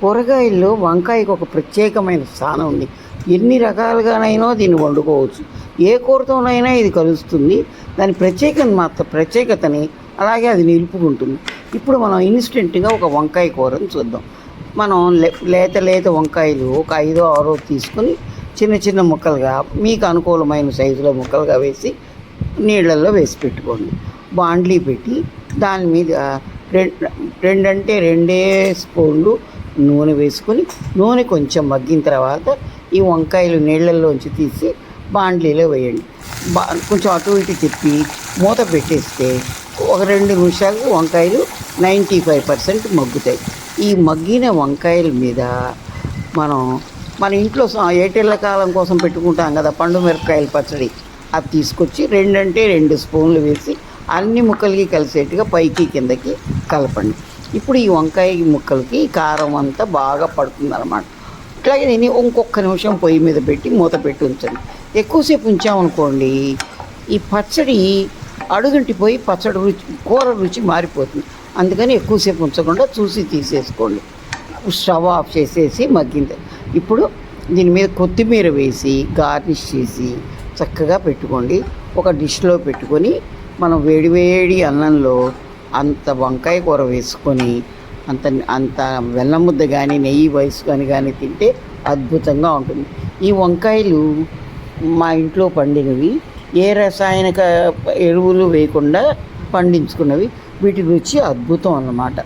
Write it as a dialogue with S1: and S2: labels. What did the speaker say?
S1: కూరగాయల్లో వంకాయకు ఒక ప్రత్యేకమైన స్థానం ఉంది. ఎన్ని రకాలుగానైనా దీన్ని వండుకోవచ్చు. ఏ కూరతోనైనా ఇది కలుస్తుంది. దాని ప్రత్యేకత మాత్రం ప్రత్యేకతని అలాగే అది నిలుపుకుంటుంది. ఇప్పుడు మనం ఇన్స్టెంట్గా ఒక వంకాయ కూరని చూద్దాం. మనం లే- లేత లేత వంకాయలు ఒక ఐదో ఆరో తీసుకుని చిన్న చిన్న ముక్కలుగా మీకు అనుకూలమైన సైజులో ముక్కలుగా వేసి నీళ్ళల్లో వేసి పెట్టుకోండి. బాండ్లీ పెట్టి దాని మీద రెండు రెండంటే రెండే స్పూన్లు నూనె వేసుకొని నూనె కొంచెం మగ్గిన తర్వాత ఈ వంకాయలు నీళ్ళల్లోంచి తీసి బాండ్లీలో వేయండి. బా కొంచెం అటు ఇటు తిప్పి మూత పెట్టేస్తే ఒక రెండు నిమిషాలకు వంకాయలు నైంటీ ఫైవ్ పర్సెంట్ మగ్గుతాయి. ఈ మగ్గిన వంకాయల మీద మనం మన ఇంట్లో ఏటేళ్ళ కాలం కోసం పెట్టుకుంటాం కదా పండు మిరపకాయల పచ్చడి. అది తీసుకొచ్చి రెండంటే రెండు స్పూన్లు వేసి అన్ని ముక్కలకి కలిసేట్టుగా పైకి కిందకి కలపండి. ఇప్పుడు ఈ వంకాయ ముక్కలకి కారం అంతా బాగా పడుతుంది అనమాట ఇట్లాగే దీన్ని ఇంకొక నిమిషం పొయ్యి మీద పెట్టి మూత పెట్టి ఉంచండి ఎక్కువసేపు ఉంచామనుకోండి ఈ పచ్చడి అడుగంటిపోయి పచ్చడి రుచి కూర రుచి మారిపోతుంది. అందుకని ఎక్కువసేపు ఉంచకుండా చూసి తీసేసుకోండి. స్టవ్ ఆఫ్ చేసేసి మగ్గింది. ఇప్పుడు దీని మీద కొత్తిమీర వేసి గార్నిష్ చేసి చక్కగా పెట్టుకోండి. ఒక డిష్లో పెట్టుకొని మనం వేడివేడి అన్నంలో అంత వంకాయ కూర వేసుకొని అంత అంత వెల్లముద్ద కానీ నెయ్యి వేసుకొని కానీ తింటే అద్భుతంగా ఉంటుంది. ఈ వంకాయలు మా ఇంట్లో పండినవి. ఏ రసాయనిక ఎరువులు వేయకుండా పండించుకున్నవి. వీటి రుచి అద్భుతం అన్నమాట.